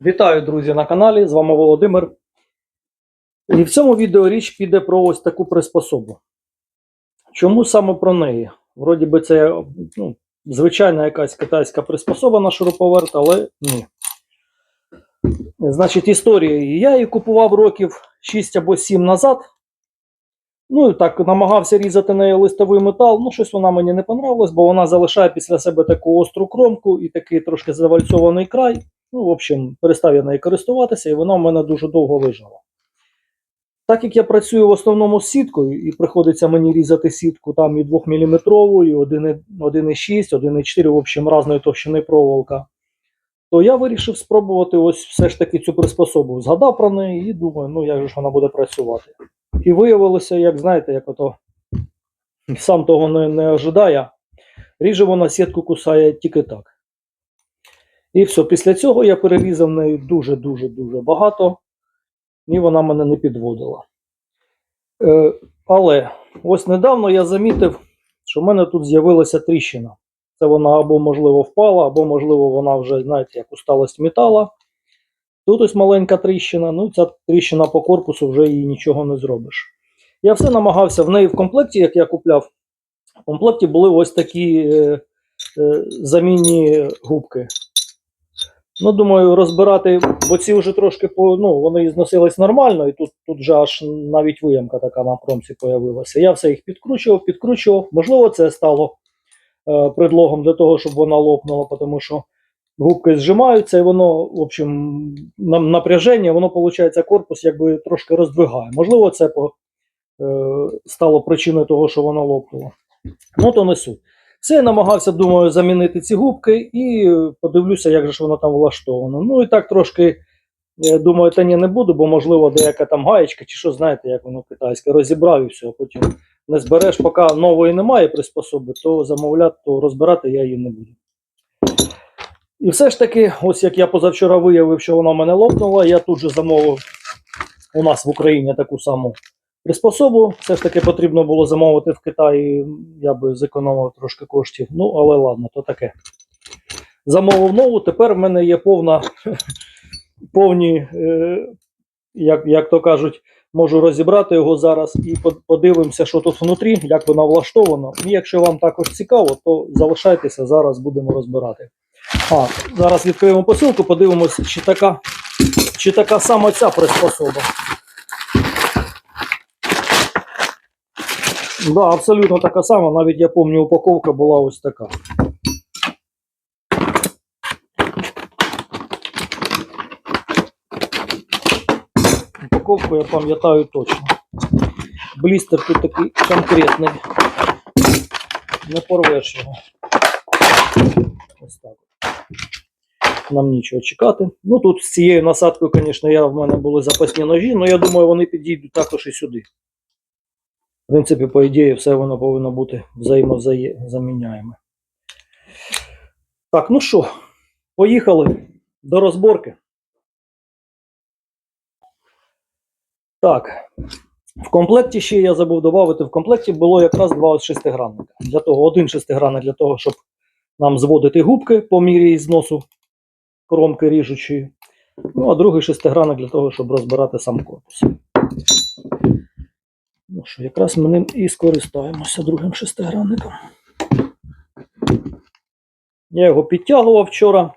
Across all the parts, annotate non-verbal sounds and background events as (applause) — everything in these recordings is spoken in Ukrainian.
Вітаю, друзі, на каналі. З вами Володимир. І в цьому відео річ піде про ось таку приспособу. Чому саме про неї? Вроді би, це ну, звичайна якась китайська приспособа на шуруповерт, але ні. Значить, історія. Я її купував років 6 або 7 назад. Ну і так намагався різати неї листовий метал. Ну, щось вона мені не понравилось, бо вона залишає після себе таку остру кромку і такий трошки завальцьований край. Ну, в общем, перестав я нею користуватися, і вона в мене дуже довго лежала. Так як я працюю в основному з сіткою, і приходиться мені різати сітку там і 2 мм, і 1,6, 1,4, в общем, різної товщини проволока, то я вирішив спробувати ось все ж таки цю приспособу. Згадав про неї і думаю, ну як же ж вона буде працювати. І виявилося, як знаєте, як ото сам того не, не ожидає, ріже вона сітку кусає тільки так. І все, після цього я перерізав нею дуже-дуже дуже багато, і вона мене не підводила. Е, але ось недавно я замітив, що в мене тут з'явилася тріщина. Це вона або, можливо, впала, або, можливо, вона вже, знаєте, як усталость метала. Тут ось маленька тріщина, ну ця тріщина по корпусу вже їй нічого не зробиш. Я все намагався в неї в комплекті, як я купляв, в комплекті були ось такі е, е, замінні губки. Ну, думаю, розбирати, бо ці вже трошки по, ну, вони зносились нормально, і тут, тут же аж навіть виямка така на кромці появилася. Я все їх підкручував, підкручував. Можливо, це стало е, предлогом для того, щоб вона лопнула, тому що губки зжимаються, і воно, в общем, на, напряження, воно, виходить, корпус якби трошки роздвигає. Можливо, це по, е, стало причиною того, що вона лопнула. Ну, то не суть. Я намагався, думаю, замінити ці губки і е, подивлюся, як же ж воно там влаштовано. Ну і так трошки, думаю, та ні, не буду, бо можливо деяка там гаєчка, чи що знаєте, як воно китайське, розібрав і все, а потім не збереш, поки нової немає приспособи, то замовляти, то розбирати я її не буду. І все ж таки, ось як я позавчора виявив, що вона в мене лопнула, я тут же замовив у нас в Україні таку саму приспособу. Все ж таки потрібно було замовити в Китаї, я би зекономив трошки коштів. Ну, але ладно, то таке. Замовив нову, тепер в мене є повна, (laughs) повні, е, як, як то кажуть, можу розібрати його зараз і подивимося, що тут внутрі, як воно влаштовано. І якщо вам також цікаво, то залишайтеся, зараз будемо розбирати. А, зараз відкриємо посилку, подивимося, чи така, чи така сама ця приспособа. Да, абсолютно така сама. Навіть я пам'ятаю, упаковка була ось така. Упаковку я пам'ятаю точно. Блістер тут такий конкретний. Не порвеш його. Ось так. Нам нічого чекати. Ну тут з цією насадкою, звісно, я, в мене були запасні ножі, але я думаю, вони підійдуть також і сюди. В принципі, по ідеї, все воно повинно бути взаємозаміняєме. Так, ну що, поїхали до розборки. Так, в комплекті ще я забув додати, в комплекті було якраз два шестигранника. Для того, один шестигранник для того, щоб нам зводити губки по мірі зносу кромки ріжучої. Ну, а другий шестигранник для того, щоб розбирати сам корпус. Що, якраз ми ним і скористаємося другим шестигранником. Я його підтягував вчора.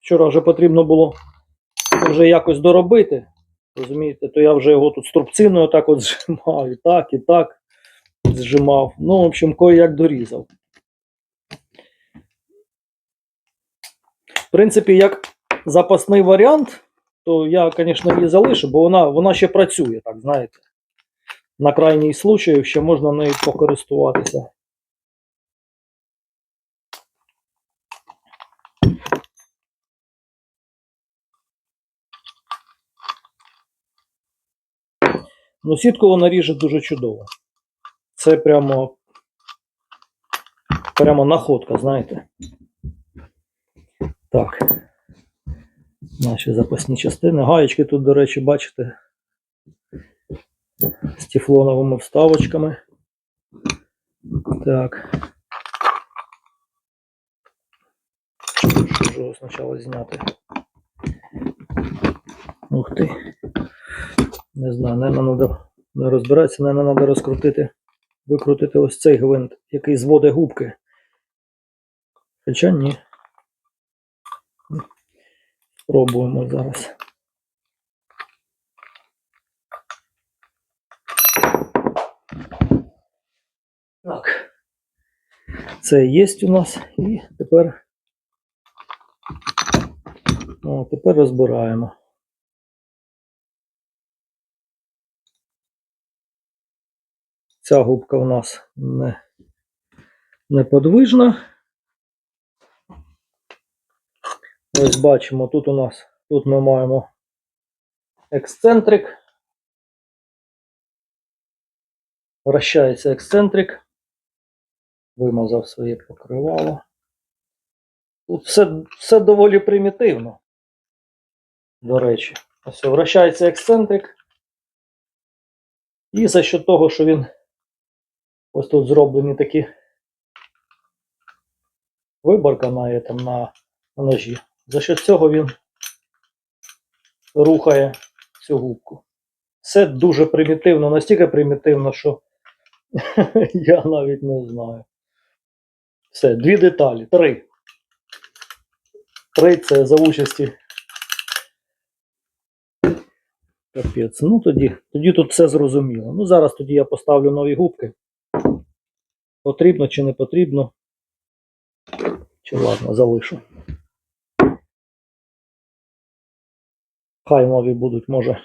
Вчора вже потрібно було вже якось доробити. Розумієте, то я вже його тут струбциною так от зжимав, і так, і так зжимав. Ну, в общем, кое-як дорізав. В принципі, як запасний варіант, то я, звісно, її залишу, бо вона, вона ще працює, так знаєте. На крайній случай ще можна нею покористуватися. Ну, сітку вона ріже дуже чудово. Це прямо, прямо находка, знаєте. Так. Наші запасні частини. Гаєчки тут, до речі, бачите, з тефлоновими вставочками. Так. Що ж його спочатку зняти? Ух ти. Не знаю, наверное, треба не розбиратися, наверное, треба розкрутити, викрутити ось цей гвинт, який зводить губки. Хоча ні. Спробуємо зараз. Так. Це є у нас. І тепер. О, тепер розбираємо. Ця губка у нас не, неподвижна. Ось бачимо, тут у нас, тут ми маємо ексцентрик. Вращається ексцентрик. Вимазав своє покривало. Тут все, все доволі примітивно. До речі, ось вращається ексцентрик. І за що того, що він ось тут зроблені такі виборка на, там, на, на ножі. За що цього він рухає цю губку. Все дуже примітивно, настільки примітивно, що (laughs) я навіть не знаю. Все, дві деталі, три. Три це за участі. Капець. Ну тоді, тоді тут все зрозуміло. Ну зараз тоді я поставлю нові губки. Потрібно чи не потрібно. Чи ладно, залишу. Хай нові будуть, може.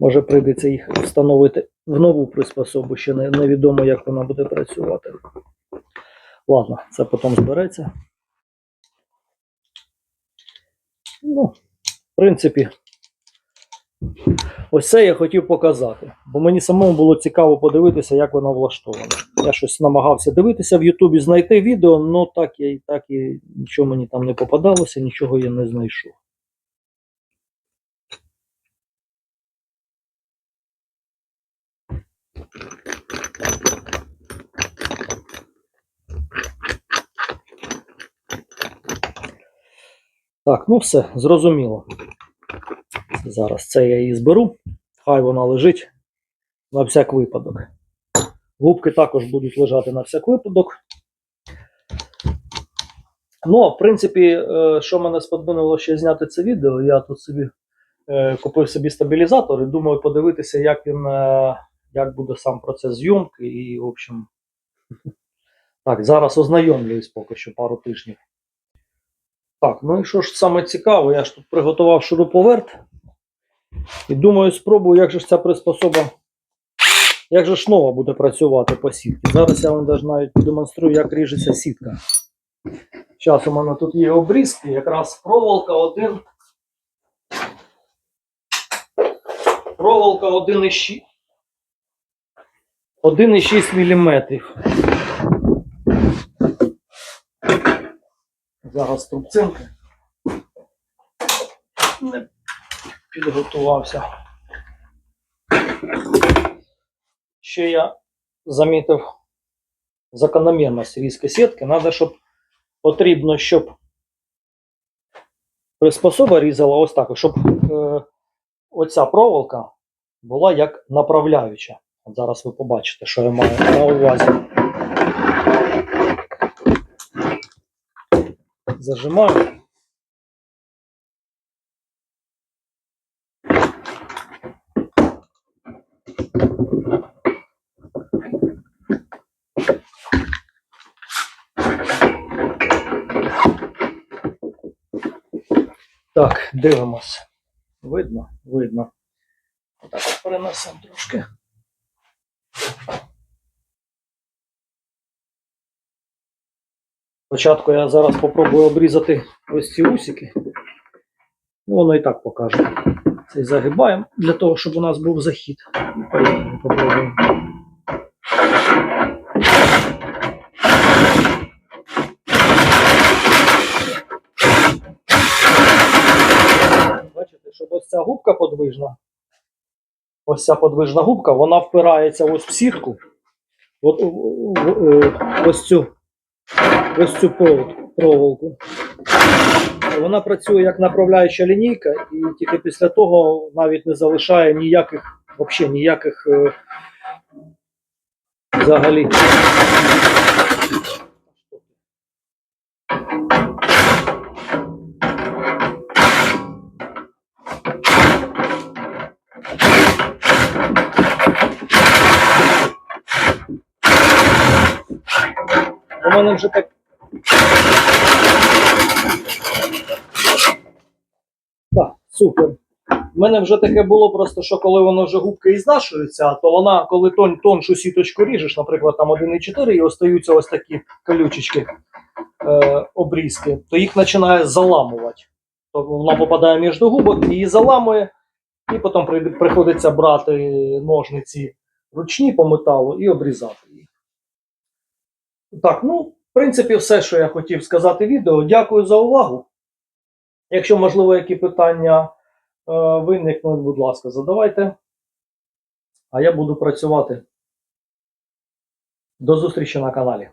Може прийдеться їх встановити в нову приспособу, ще не, невідомо, як вона буде працювати. Ладно, це потім збереться. Ну, в принципі, ось це я хотів показати. Бо мені самому було цікаво подивитися, як воно влаштовано. Я щось намагався дивитися в Ютубі, знайти відео, але так, я, так і нічого мені там не попадалося, нічого я не знайшов. Так, ну все, зрозуміло. Зараз це я її зберу. Хай вона лежить на всяк випадок. Губки також будуть лежати на всяк випадок. Ну, в принципі, е, що мене сподобало ще зняти це відео, я тут собі е, купив собі стабілізатор і думаю подивитися, як він, е, як буде сам процес зйомки. І, в общем, (laughs) так, зараз ознайомлююсь поки що пару тижнів. Так, ну і що ж саме цікаве, я ж тут приготував шуруповерт. І думаю, спробую, як же ж ця приспособа, як же ж нова буде працювати по сітці. Зараз я вам навіть продемонструю, як ріжеться сітка. Зараз у мене тут є обрізки, якраз проволока 1. Проволока 1,6 1,6 мм. Зараз трубцинки. Не підготувався. Ще я замітив закономірність різки сітки. Надо, щоб потрібно, щоб приспособа різала ось так, щоб е, оця проволока була як направляюча. От зараз ви побачите, що я маю на увазі. Зажимаю. Так, дивимось. Видно? Видно. Отак от перенесемо трошки. Спочатку я зараз попробую обрізати ось ці усики. Ну, воно і так покаже. Цей загибаємо для того, щоб у нас був захід. Поїхали, Попробуємо. Бачите, щоб ось ця губка подвижна. Ось ця подвижна губка, вона впирається ось в сітку. От, в- ось цю ось цю проволоку. Вона працює як направляюча лінійка, і тільки після того навіть не залишає ніяких, ніяких е, взагалі. Мене вже так. Так, супер. У мене вже таке було просто, що коли воно вже губка і знашується, то вона, коли тон, тоншу сіточку ріжеш, наприклад, там 1,4 і остаються ось такі колючечки, е, обрізки, то їх починає заламувати. Тобто вона попадає між губок, її заламує, і потім приходиться брати ножниці ручні по металу і обрізати їх. Так, ну, в принципі, все, що я хотів сказати відео. Дякую за увагу. Якщо, можливо, які питання е, виникнуть, будь ласка, задавайте. А я буду працювати. До зустрічі на каналі.